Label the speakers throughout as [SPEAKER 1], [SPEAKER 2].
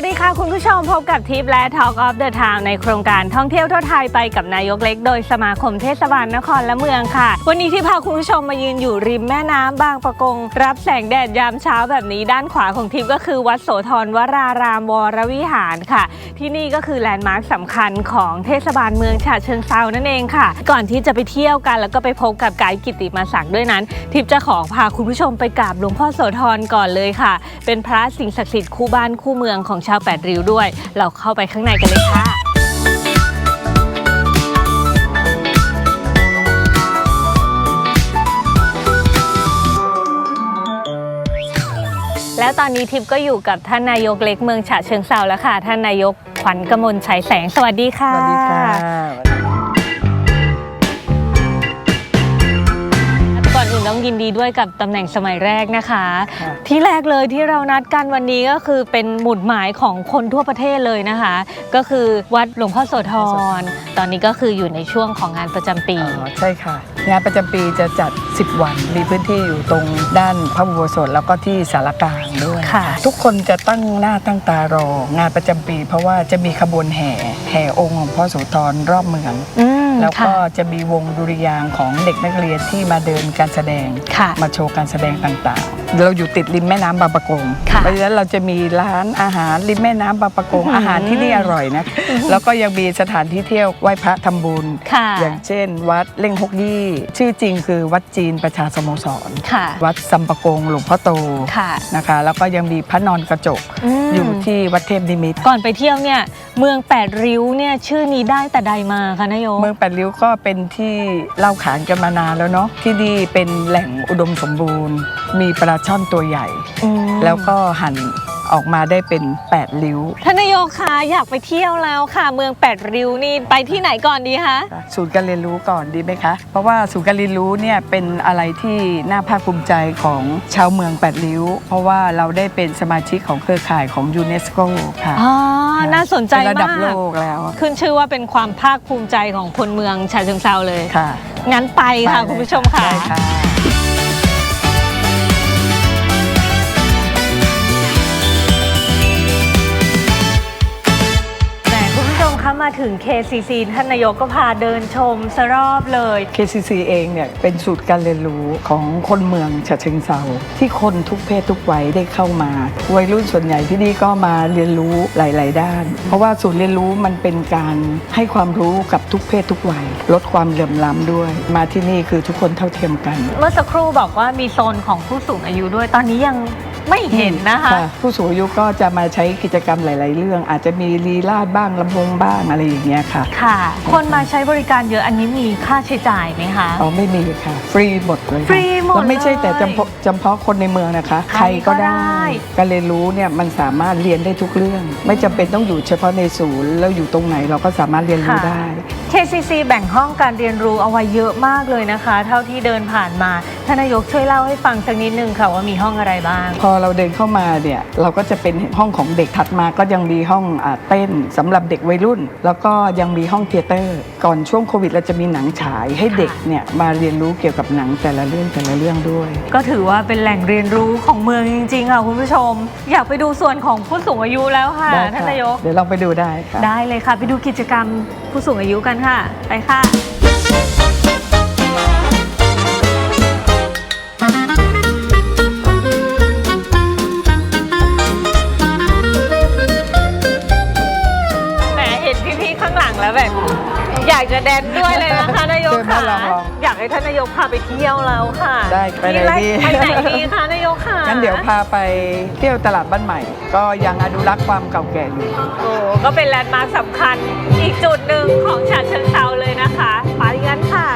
[SPEAKER 1] วัสดีค่ะคุณผู้ชมพบกับทิปและ Talk of the Town ในโครงการท่องเที่ยวทั่วไทยไปกับนายกเล็ก โดยสมาคมเทศบาลนครและเมืองค่ะ วันนี้ที่พาคุณผู้ชมมายืนอยู่ริมแม่น้ำบางปะกง รับแสงแดดยามเช้าแบบนี้ด้านขวาของทิปก็คือวัดโสธรวรารามวรวิหารค่ะ ที่นี่ก็คือแลนด์มาร์คสำคัญของเทศบาลเมืองฉะเชิงเซานั่นเองค่ะ ก่อนที่จะไปเที่ยวกันแล้วก็ไปพบกับไกด์กิติมาศักดิ์ด้วยนั้น ทิพย์จะขอพาคุณผู้ชมไปกราบหลวงพ่อโสธรก่อนเลยค่ะ เป็นพระสิ่งศักดิ์สิทธิ์คู่บ้านคู่เมืองของชาวแปดริ้วด้วย เราเข้าไปข้างในกันเลยค่ะแล้วตอนนี้ทิพย์ก็อยู่กับท่านนายกเล็กเมืองฉะเชิงเซาแล้วค่ะ ท่านนายกขวัญกมลชัยแสงสวัสดีค่ะ
[SPEAKER 2] สวัสดีค่ะ
[SPEAKER 1] ต้องยินดีด้วยกับตำแหน่งสมัยแรกนะคะ
[SPEAKER 2] ค่ะ
[SPEAKER 1] ที่แรกเลยที่เรานัดกันวันนี้ก็คือเป็นหมุดหมายของคนทั่วประเทศเลยนะคะ ก็คือวัดหลวงพ่อโสธรตอนนี้ก็คืออยู่ในช่วงของงานประจำปี
[SPEAKER 2] อ๋อใช่ค่ะ งานประจำปีจะจัด 10 วัน มีพื้นที่อยู่ตรงด้านพระอุโบสถแล้วก็ที่สารกลางด้วย
[SPEAKER 1] ค่ะ
[SPEAKER 2] ทุกคนจะตั้งหน้าตั้งตารองานประจำปี เพราะว่าจะมีขบวนแห่แห่องค์หลวงพ่อโสธรรอบเมือง
[SPEAKER 1] อืม
[SPEAKER 2] แล้วก็
[SPEAKER 1] ค่ะ
[SPEAKER 2] จะมีวงดุริยางค์ของเด็กนักเรียนที่มาเดินการแสดง
[SPEAKER 1] ค่ะ
[SPEAKER 2] มาโชว์การแสดงต่างๆ เราอยู่ติดริมแม่น้ำบางปะกง
[SPEAKER 1] ค่ะ
[SPEAKER 2] เพราะฉะนั้นเราจะมีร้านอาหารริมแม่น้ำบางปะกง
[SPEAKER 1] อื้อหืออ
[SPEAKER 2] อาหารที่นี่อร่อยนะ แล้วก็ยังมีสถานที่เที่ยวไหว้พระทำบุญ
[SPEAKER 1] ค่ะ
[SPEAKER 2] อย่างเช่น วัดเล่งฮกยี่ ชื่อจริงคือวัดจีนประชาสโมสร
[SPEAKER 1] ค่ะ
[SPEAKER 2] วัดสัมปะกงหลวงพ่อโต
[SPEAKER 1] ค่ะ
[SPEAKER 2] นะคะ แล้วก็ยังมีพระนอนกระจก
[SPEAKER 1] ม
[SPEAKER 2] อยู่ที่วัดเทพนิมิตร
[SPEAKER 1] ก่อนไปเที่ยวเนี่ยเมืองแปดริ้วเนี่ยชื่อนี้ได้แต่ใดมาคะนายก
[SPEAKER 2] เมืองแปดริ้วก็เป็นที่เล่าขานกันมานานแล้วเนาะที่นี่เป็นแหล่งอุดมสมบูรณ์ มีปลาช่อนตัวใหญ่
[SPEAKER 1] อืม
[SPEAKER 2] แล้วก็หั่น ออกมาได้เป็น 8 ริ้ว
[SPEAKER 1] ท่านนายกคะอยากไปเที่ยวแล้วค่ะ เมืองแปดริ้วนี่ไปที่ไหนก่อนดีคะ
[SPEAKER 2] ศูนย์การเรียนรู้ก่อนดีไหมคะ เพราะว่าศูนย์การเรียนรู้เนี่ยเป็นอะไรที่น่าภาคภูมิใจของชาวเมืองแปดริ้ว เพราะว่าเราได้เป็นสมาชิกของเครือข่ายของยูเนสโกค่ะ
[SPEAKER 1] อ๋อ น่าสนใจ
[SPEAKER 2] เป็นระดับ
[SPEAKER 1] มาก
[SPEAKER 2] โลกแล้ว
[SPEAKER 1] ขึ้นชื่อว่าเป็นความภาคภูมิใจของคนเมืองฉะเชิงเซาเลย
[SPEAKER 2] ค่ะ
[SPEAKER 1] งั้นไปค่ะ
[SPEAKER 2] ไปเลย
[SPEAKER 1] คุณผู้ชมค่ะ ถึง KCC ท่านนายกก็พาเดินชมสรอบเลย
[SPEAKER 2] KCC เองเนี่ยเป็นสูตรการเรียนรู้ของคนเมืองฉะเชิงเซาที่คนทุกเพศทุกวัยได้เข้ามา วัยรุ่นส่วนใหญ่ที่นี่ก็มาเรียนรู้หลาย ๆ ด้าน เพราะว่าศูนย์เรียนรู้มันเป็นการให้ความรู้กับทุกเพศทุกวัย ลดความเหลื่อมล้ำด้วย มาที่นี่คือทุกคนเท่าเทียมกัน
[SPEAKER 1] เมื่อสักครู่บอกว่ามีโซนของผู้สูงอายุด้วยตอนนี้ยัง ไม่เห็นนะคะ
[SPEAKER 2] ผู้สูงอายุก็จะมาใช้กิจกรรมหลาย ๆ เรื่อง อาจจะมีลีลาดบ้างลำวงบ้างอะไรอย่างเงี้ยค่ะ
[SPEAKER 1] ค่ะ คนมาใช้บริการเยอะอันนี้มีค่าใช้จ่ายไหมคะ
[SPEAKER 2] อ๋อไม่มีค่ะ ฟรีหมดเลยค่ะ
[SPEAKER 1] ฟรีหมด
[SPEAKER 2] แล้วไม่ใช่แต่
[SPEAKER 1] เลย
[SPEAKER 2] จำเพาะจำเพาะคนในเมืองนะคะ
[SPEAKER 1] ใค
[SPEAKER 2] ใค
[SPEAKER 1] ร
[SPEAKER 2] ร
[SPEAKER 1] ก็
[SPEAKER 2] ก็
[SPEAKER 1] ได้
[SPEAKER 2] ได้ การเรียนรู้เนี่ยมันสามารถเรียนได้ทุกเรื่อง ไม่จำเป็นต้องอยู่เฉพาะในศูนย์แล้วอยู่ตรงไหนเราก็สามารถเรียนรู้ได้
[SPEAKER 1] KCC แบ่งห้องการเรียนรู้เอาไว้เยอะมากเลยนะคะ เท่าที่เดินผ่านมาท่านนายกช่วยเล่าให้ฟังสักนิดนึงค่ะว่ามีห้องอะไรบ้าง
[SPEAKER 2] พอเราเดินเข้ามาเนี่ยเราก็จะเป็นห้องของเด็กถัดมาก็ยังมีห้องอาเต้นสำหรับเด็กวัยรุ่น แล้วก็ยังมีห้องเทยเตอร์ ก่อนช่วงโควิดเราจะมีหนังฉายให้เด็กเนี่ยมาเรียนรู้เกี่ยวกับหนังแต่ละเรื่องแต่ละเรื่องด้วย
[SPEAKER 1] ก็ถือว่าเป็นแหล่งเรียนรู้ของเมืองจริงๆค่ะคุณผู้ชม อยากไปดูส่วนของผู้สูงอายุแล้วค่ะ
[SPEAKER 2] ได้
[SPEAKER 1] ท่าน
[SPEAKER 2] ค่ะ
[SPEAKER 1] นายก
[SPEAKER 2] เดี๋ยวลองไปดูได้ค่ะ
[SPEAKER 1] ได้เลยค่ะ ไปดูกิจกรรมผู้สูงอายุกันค่ะ ไปค่ะ ข้างหลังแล้วแบบ อยากจะแดนด้วยเลยนะคะนายก
[SPEAKER 2] เชิญ
[SPEAKER 1] ค่ะ
[SPEAKER 2] มาลองๆ
[SPEAKER 1] อยากให้ท่านนายกพาไปเที่ยวแล้วค่ะ
[SPEAKER 2] ได้ไปไหน
[SPEAKER 1] ที่แรก
[SPEAKER 2] ดี
[SPEAKER 1] ไปไหนดีคะนายกค่ะ
[SPEAKER 2] งั้นเดี๋ยวพาไปเที่ยวตลาดบ้านใหม่ ก็ยังอนุรักษ์ความเก่าแก่อยู่
[SPEAKER 1] โอ้ก็เป็นแลนด์มาร์คสำคัญอีกจุดหนึ่งของฉะเชิงเซาเลยนะคะไปกันค่ะ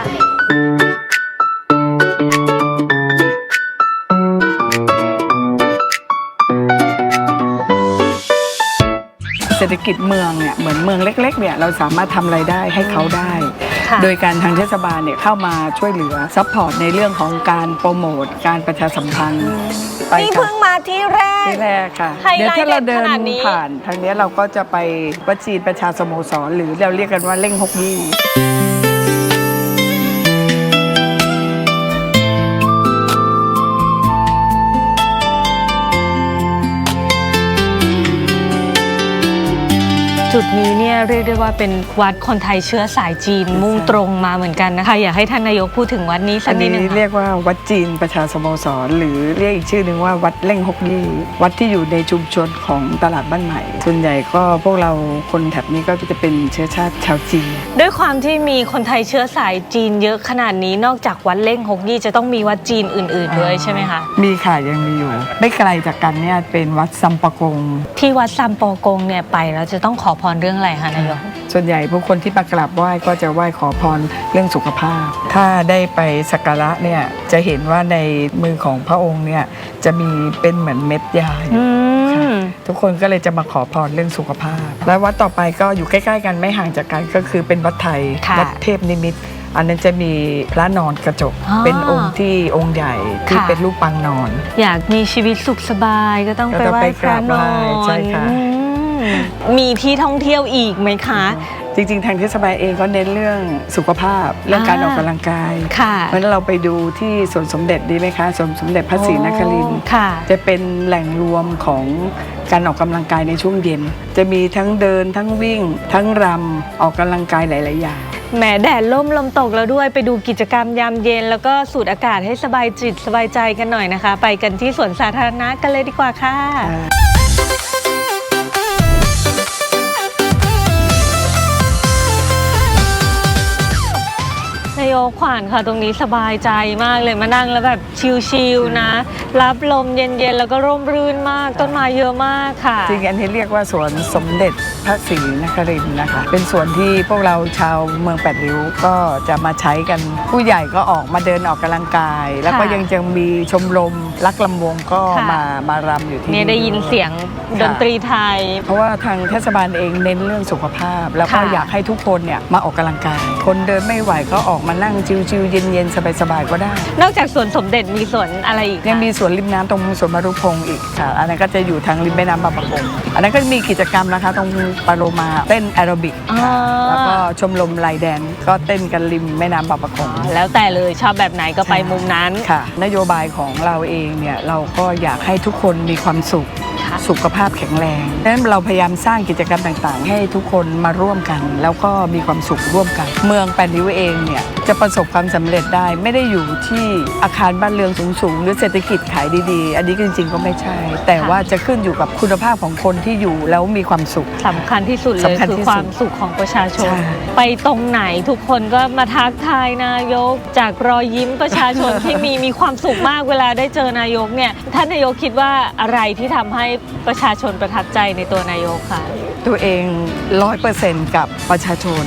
[SPEAKER 2] ฐกิจเมืองเนี่ยเหมือนเมืองเล็กๆเนี่ยเราสามารถทำไรายได้ให้เขาได้
[SPEAKER 1] ค่ะ
[SPEAKER 2] โดยการทางเทศบาลเนี่ยเข้ามาช่วยเหลือซัพพอร์ตในเรื่องของการโปรโมทการประชาสัมพันธ์ไป
[SPEAKER 1] นี่
[SPEAKER 2] ค่ะ
[SPEAKER 1] เพิ่งมาที่แรก
[SPEAKER 2] ที่แรกค่ะ
[SPEAKER 1] ไฮไลท์
[SPEAKER 2] เดี๋ยวถ้าเราเดิน
[SPEAKER 1] เด็ดขนาดนี้
[SPEAKER 2] ผ่าน ทางเนี้ยเราก็จะไปวัดจีนประชาสโมสร หรือเราเรียกกันว่าเล่งฮกยี่
[SPEAKER 1] จุดนี้เนี่ยเรียกได้ว่าเป็นวัดคนไทยเชื้อสายจีนมุ่งตรงมาเหมือนกันนะคะ อยากให้ท่านนายกพูดถึงวัดนี้สั
[SPEAKER 2] อั
[SPEAKER 1] ก
[SPEAKER 2] น
[SPEAKER 1] นิด
[SPEAKER 2] นี้
[SPEAKER 1] นึงค่ะ
[SPEAKER 2] เรียกว่าวัดจีนประชาสโมสร หรือเรียกอีกชื่อหนึ่งว่าวัดเล่งฮกยี่วัดที่อยู่ในชุมชนของตลาดบ้านใหม่ ส่วนใหญ่ก็พวกเราคนแถบนี้ก็จะเป็นเชื้อชาติชาวจีน
[SPEAKER 1] ด้วยความที่มีคนไทยเชื้อสายจีนเยอะขนาดนี้นอกจากวัดเล่งฮกยี่จะต้องมีวัดจีนอื่น ๆ ด้วยใช่ไหมคะ
[SPEAKER 2] มีค่ะยังมีอยู่ไม่ไกลจากกันเนี่ยเป็นวัดซัมปะกง
[SPEAKER 1] ที่วัดซัมโปกงเนี่ยไปแล้วจะต้องขอพรเรื่องอะไรคะนายก
[SPEAKER 2] ส่วนใหญ่ผู้คนที่มากราบไหว้ก็จะไหว้ขอพรเรื่องสุขภาพ ถ้าได้ไปสักการะเนี่ยจะเห็นว่าในมือของพระองค์เนี่ยจะมีเป็นเหมือนเม็ดยาอยู่
[SPEAKER 1] อืม
[SPEAKER 2] ทุกคนก็เลยจะมาขอพรเรื่องสุขภาพ แล้ววัดต่อไปก็อยู่ใกล้ๆกันไม่ห่างจากกันก็คือเป็นวัดไทย
[SPEAKER 1] ค่ะ
[SPEAKER 2] วัดเทพนิมิตรอันนั้นจะมีพระนอนกระจก
[SPEAKER 1] อ๋อ
[SPEAKER 2] เป็นองค์ที่องค์ใหญ่ที่
[SPEAKER 1] ค่ะ
[SPEAKER 2] เป็นรูปปางนอน
[SPEAKER 1] อยากมีชีวิตสุขสบายก็ต้อง
[SPEAKER 2] ก็
[SPEAKER 1] ไป
[SPEAKER 2] ต้อง
[SPEAKER 1] ไหว้
[SPEAKER 2] ไป
[SPEAKER 1] พ
[SPEAKER 2] ก
[SPEAKER 1] ระ
[SPEAKER 2] ราบ
[SPEAKER 1] น
[SPEAKER 2] ไหว้
[SPEAKER 1] อน
[SPEAKER 2] ใช่ค่ะ
[SPEAKER 1] อื มมีที่ท่องเที่ยวอีกไหมคะ
[SPEAKER 2] จริงๆ ทางเทศบาลเองก็เน้นเรื่องสุขภาพเรื่องการ
[SPEAKER 1] อ่า
[SPEAKER 2] ออกกำลังกาย
[SPEAKER 1] ค่ะ
[SPEAKER 2] เพราะฉะนั้นเราไปดูที่สวนสมเด็จดีไหมคะสวนสมเด็จพระศรีนครินทร์
[SPEAKER 1] โอ้ค่ะ
[SPEAKER 2] จะเป็นแหล่งรวมของการออกกำลังกายในช่วงเย็น จะมีทั้งเดินทั้งวิ่ง ทั้งรำออกกำลังกายหลาย ๆ อย่าง
[SPEAKER 1] แหมแดดล่มลมตกแล้วด้วยไปดูกิจกรรมยามเย็น แล้วก็สูดอากาศให้สบายจิตสบายใจกันหน่อยนะคะ ไปกันที่สวนสาธารณะกันเลยดีกว่าค่ะ นายขวานค่ะตรงนี้สบายใจมากเลยมานั่งแล้วแบบชิลๆนะ รับลมเย็นๆ แล้วก็ร่มรื่นมากต้นไม้เยอะมากค่ะ
[SPEAKER 2] จริงอันนี้เรียกว่าสวนสมเด็จ พระศรีนครินทร์นะคะ เป็นสวนที่พวกเราชาวเมืองแปดริ้วก็จะมาใช้กันผู้ใหญ่ก็ออกมาเดินออกกำลังกาย แล้วก็
[SPEAKER 1] ค่ะ
[SPEAKER 2] ยังจะมีชมรมรักลำวงก็
[SPEAKER 1] ค่ะ
[SPEAKER 2] มามารำอยู่ที่
[SPEAKER 1] เนี่ยได้ยิน
[SPEAKER 2] ว
[SPEAKER 1] เสียงดนตรีไทย
[SPEAKER 2] เพราะว่าทางเทศบาลเองเน้นเรื่องสุขภาพ แล้วก็
[SPEAKER 1] ค่ะ
[SPEAKER 2] อยากให้ทุกคนเนี่ยมาออกกำลังกาย คนเดินไม่ไหวก็ออกมานั่งชิวๆเย็นๆสบายๆก็ได้
[SPEAKER 1] นอกจากสวนสมเด็จมีสวนอะไรอีกคะ
[SPEAKER 2] ยังมีสวนริมน้ำตรงสวนมารุพงศ์อีกค่ะอันนั้นก็จะอยู่ทางริมแม่น้ำบางประกงอันนั้นก็มีกิจกรรมนะคะตรงปาโลมาเต้นแอโรบิกค่ะ
[SPEAKER 1] อ๋อ
[SPEAKER 2] แล้วก็ชมรมลายแดนก็เต้นกันริมแม่น้ำบางประกง
[SPEAKER 1] แล้วแต่เลยชอบแบบไหนก็ไปมุมนั้น
[SPEAKER 2] ค่ะ นโยบายของเราเองเนี่ยเราก็อยากให้ทุกคนมีความสุข
[SPEAKER 1] ค่ะ
[SPEAKER 2] สุขภาพแข็งแรงดังนั้นเราพยายามสร้างกิจกรรมต่างๆ ให้ทุกคนมาร่วมกัน แล้วก็มีความสุขร่วมกัน เมืองแปดริ้วเองเนี่ยจะประสบความสำเร็จได้ไม่ได้อยู่ที่อาคารบ้านเรือนสูงๆ หรือเศรษฐกิจขายดีๆ อันนี้จริงๆก็ไม่ใช่ แต่ว่าจะขึ้นอยู่กับคุณภาพของคนที่อยู่แล้วมีความสุข
[SPEAKER 1] สำคัญที่สุดเลย
[SPEAKER 2] สำคัญ
[SPEAKER 1] คือ
[SPEAKER 2] ที่สุด
[SPEAKER 1] ความสุขของประชาชน
[SPEAKER 2] ใช่
[SPEAKER 1] ไปตรงไหนทุกคนก็มาทักทายนายก จากรอยยิ้มประชาชนที่มีมีความสุขมากเวลาได้เจอนายกเนี่ยท่านนายกคิดว่าอะไรที่ทำให้ประชาชนประทับใจในตัวนายกค่ะ
[SPEAKER 2] ตัวเองร้อยเปอร์เซนต์กับประชาชน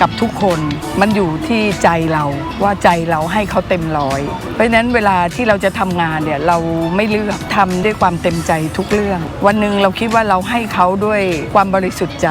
[SPEAKER 2] กับทุกคนมันอยู่ที่ใจเราว่าใจเราให้เขาเต็มร้อย เพราะฉะนั้นเวลาที่เราจะทำงานเนี่ยเราไม่เลือกทำด้วยความเต็มใจทุกเรื่อง วันหนึ่งเราคิดว่าเราให้เขาด้วยความบริสุทธิ์ใจ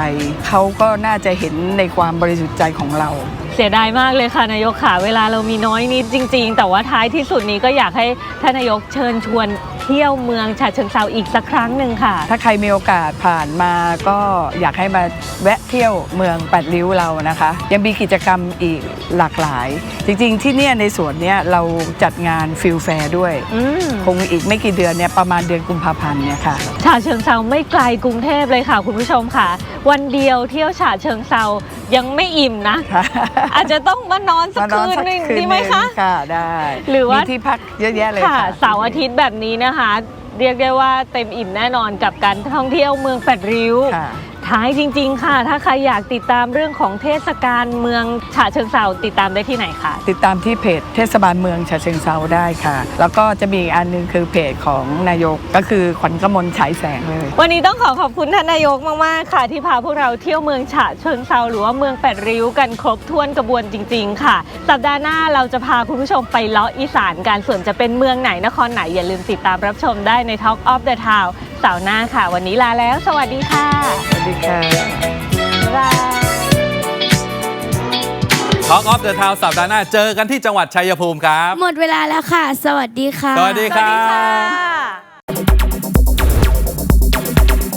[SPEAKER 2] เขาก็น่าจะเห็นในความบริสุทธิ์ใจของเรา
[SPEAKER 1] เสียดายมากเลยค่ะนายกค่ะเวลาเรามีน้อยนิดจริง ๆ แต่ว่าท้ายที่สุดนี้ก็อยากให้ท่านนายกเชิญชวนเที่ยวเมืองฉะเชิงเซาอีกสักครั้งหนึ่งค่ะ
[SPEAKER 2] ถ้าใครมีโอกาสผ่านมาก็อยากให้มาแวะเที่ยวเมืองแปดริ้วเรานะคะ ยังมีกิจกรรมอีกหลากหลาย จริงๆ ที่เนี่ยในสวนเนี้ยเราจัดงานฟิลแฟร์ด้วย
[SPEAKER 1] อืม
[SPEAKER 2] คงอีกไม่กี่เดือนเนี่ยประมาณเดือนกุมภาพันธ์เนี่ยค่ะ
[SPEAKER 1] ฉะเชิงเซาไม่ไกลกรุงเทพเลยค่ะ คุณผู้ชมค่ะ วันเดียวเที่ยวฉะเชิงเซายังไม่อิ่มนะอาจจะต้องมานอนสัก
[SPEAKER 2] มานอ
[SPEAKER 1] คืน
[SPEAKER 2] สัก
[SPEAKER 1] หนึ่ง
[SPEAKER 2] คืน
[SPEAKER 1] ดีไหมคะ
[SPEAKER 2] นึ่งค่ะได้
[SPEAKER 1] หรือว่า มี
[SPEAKER 2] ที่พักเยอะแยะเลย
[SPEAKER 1] ค่ะ
[SPEAKER 2] ค่ะ
[SPEAKER 1] เสาร์อาทิตย์แบบนี้นะคะ เรียกได้ว่าเต็มอิ่มแน่นอนกับการท่องเที่ยวเมืองแปดริ้ว
[SPEAKER 2] ค่ะ
[SPEAKER 1] ท้ายจริง ๆ ค่ะ ถ้าใครอยากติดตามเรื่องของเทศกาลเมืองฉะเชิงเซาติดตามได้ที่ไหนคะ
[SPEAKER 2] ติดตามที่เพจเทศบาลเมืองฉะเชิงเซาได้ค่ะ แล้วก็จะมีอีกอันหนึงคือเพจของนายกก็คือขวัญกมลฉายแสงเลย
[SPEAKER 1] วันนี้ต้องขอขอบคุณท่านนายกมากๆค่ะ ที่พาพวกเราเที่ยวเมืองฉะเชิงเซาหรือว่าเมืองแปดริ้วกันครบถ้วนกระบวนจริง ๆ ค่ะ สัปดาห์หน้าเราจะพาคุณผู้ชมไปเลาะอีสานกันส่วนจะเป็นเมืองไหนนครไหนอย่าลืมติดตามรับชมได้ใน Talk of the Town เสาร์หน้าค่ะ วันนี้ลาแล้ว สวัสดีค่ะ
[SPEAKER 2] สวัสดีค่ะ
[SPEAKER 1] บ๊ายบาย
[SPEAKER 3] Talk of the Town สัปดาห์หน้า เจอกันที่จังหวัดชัยภูมิครับ
[SPEAKER 4] หมดเวลาแล้วค่ะ สวัสดีค่ะ
[SPEAKER 3] สวัสดี
[SPEAKER 1] สวัสดีค่ะ